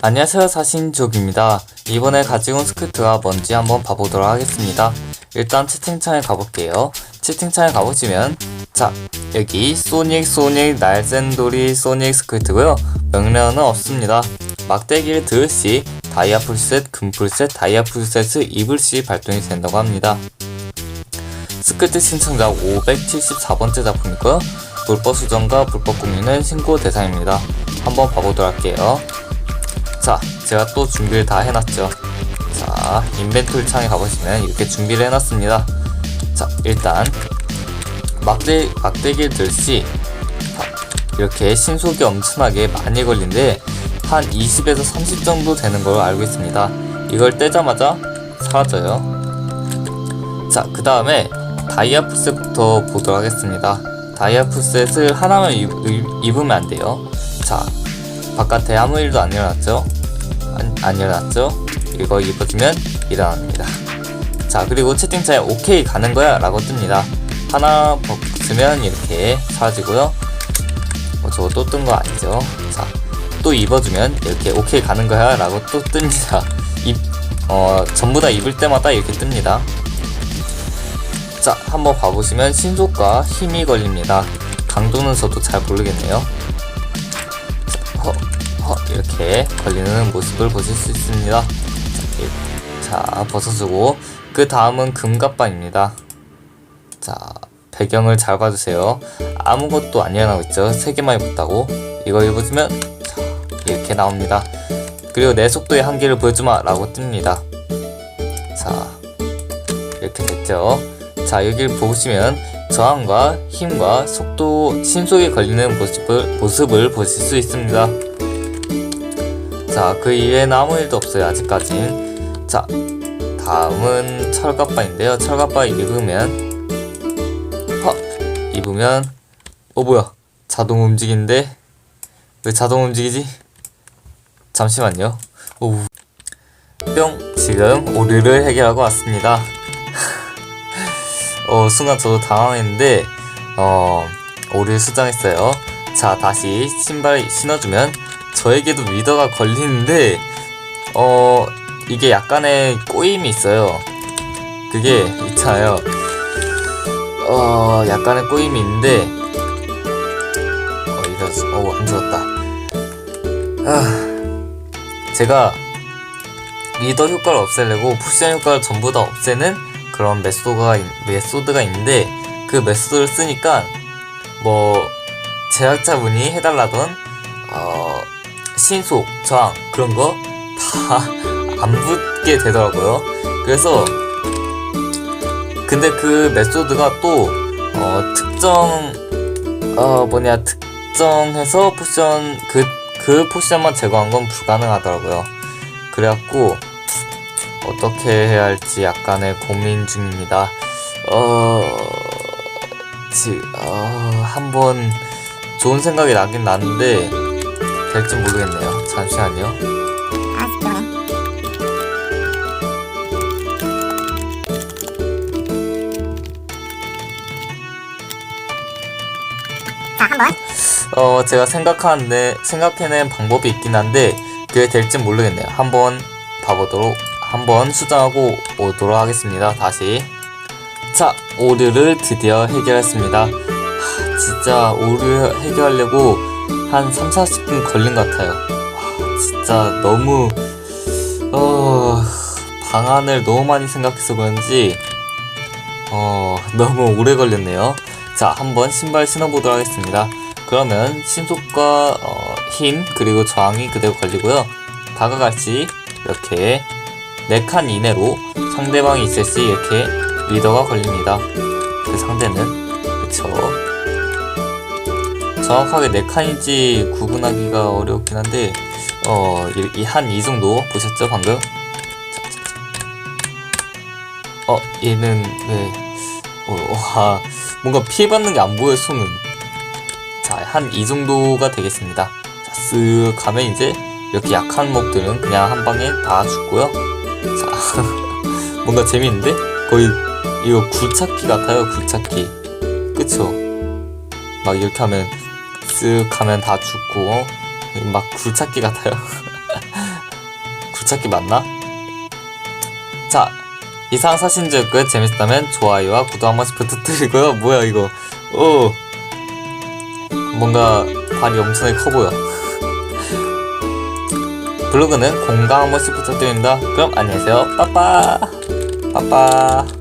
안녕하세요 사신족입니다. 이번에 가지고 온 스크립트가 뭔지 한번 봐보도록 하겠습니다. 일단 채팅창에 가볼게요. 채팅창에 가보시면 자 여기 소닉 소닉 날샌돌이 소닉 스크립트고요. 명령어는 없습니다. 막대기를 들을 시 다이아 풀셋, 금 풀셋, 다이아 풀셋을 입을 시 발동이 된다고 합니다. 스크립트 신청자 574번째 작품이고요. 불법 수정과 불법 공유는 신고 대상입니다. 한번 봐보도록 할게요. 자, 제가 또 준비를 다 해놨죠. 자, 인벤토리 창에 가보시면 이렇게 준비를 해놨습니다. 자, 일단 막대 막대기를 들시 이렇게 신속이 엄청나게 많이 걸린데 한 20에서 30 정도 되는 걸로 알고 있습니다. 이걸 떼자마자 사라져요. 자, 그 다음에 다이아 푸셋부터 보도록 하겠습니다. 다이아 푸셋을 하나만 입, 으면 안 돼요. 자, 바깥에 아무 일도 안 일어났죠? 안, 안 일어났죠? 이거 입어주면 일어납니다. 자, 그리고 채팅창에 오케이 가는 거야 라고 뜹니다. 하나 벗으면 이렇게 사라지고요. 어, 저거 또 뜬 거 아니죠? 자, 또 입어주면 이렇게 오케이 가는 거야 라고 또 뜹니다. 입, 어, 전부 다 입을 때마다 이렇게 뜹니다. 자, 한번 봐보시면 신속과 힘이 걸립니다. 강도는 저도 잘 모르겠네요. 허, 허, 이렇게 걸리는 모습을 보실 수 있습니다. 자, 벗어주고, 그 다음은 금갑반입니다. 자, 배경을 잘 봐주세요. 아무것도 안 일어나고 있죠? 세 개만 입었다고. 이거 입어주면, 자, 이렇게 나옵니다. 그리고 내 속도의 한계를 보여주마! 라고 뜹니다. 자, 이렇게 됐죠? 자, 여기를 보시면, 저항과 힘과 속도, 신속에 걸리는 모습을, 모습을 보실 수 있습니다. 자, 그 이외에는 아무 일도 없어요, 아직까진. 자, 다음은 철갑바인데요. 철갑바 입으면, 허! 입으면, 어, 뭐야. 자동 움직인데? 왜 자동 움직이지? 잠시만요. 오, 뿅! 지금 오류를 해결하고 왔습니다. 어, 순간 저도 당황했는데, 어, 오류 수정했어요. 자, 다시 신발 신어주면 저에게도 위더가 걸리는데, 어, 이게 약간의 꼬임이 있어요. 그게 있잖아요. 어, 약간의 꼬임이 있는데, 어, 이거, 어우, 안 죽었다. 아, 제가 리더 효과를 없애려고 푸션 효과를 전부 다 없애는 그런 메소드가, 있- 메소드가 있는데 그 메소드를 쓰니까 뭐 제작자분이 해달라던 어, 신속, 저항 그런 거 다 안 붙게 되더라고요. 그래서 근데 그 메소드가 또 어, 특정 어 뭐냐 특정해서 포션 그, 그 포션만 제거한 건 불가능하더라고요. 그래갖고 어떻게 해야 할지 약간의 고민 중입니다. 어, 지, 어, 한번 좋은 생각이 나긴 나는데 될지 모르겠네요. 잠시만요. 자, 한번. 어, 제가 생각하는데, 생각해낸 방법이 있긴 한데, 그게 될지 모르겠네요. 한번 봐보도록, 한번 수정하고 오도록 하겠습니다. 다시. 자, 오류를 드디어 해결했습니다. 하, 진짜 오류 해결하려고 한 3, 40분 걸린 것 같아요. 와, 진짜 너무, 어, 방안을 너무 많이 생각해서 그런지, 어, 너무 오래 걸렸네요. 자, 한번 신발 신어보도록 하겠습니다. 그러면 신속과 어, 힘 그리고 저항이 그대로 걸리고요. 다가갈시 이렇게 4칸 이내로 상대방이 있을 시 이렇게 리더가 걸립니다. 그 상대는 그쵸? 정확하게 4칸인지 구분하기가 어렵긴 한데 어, 한이 정도 보셨죠 방금? 어, 얘는 왜 어, 와 뭔가 피해받는 게 안 보여 손은. 자한 이 정도가 되겠습니다. 자쓱 가면 이제 이렇게 약한 몹들은 그냥 한 방에 다 죽고요 자 뭔가 재밌는데? 거의 이거 굴착기 같아요 굴착기. 그쵸? 막 이렇게 하면 쓱 하면 다 죽고 막 굴착기 같아요. 굴착기 맞나? 자 이상 사신즈 끝 재밌었다면 좋아요와 구독 한 번씩 부탁드리고요. 뭐야 이거? 오! 뭔가 발이 엄청나게 커 보여 블로그는 공강 한 번씩 부탁드립니다. 그럼 안녕히 계세요. 빠빠. 빠빠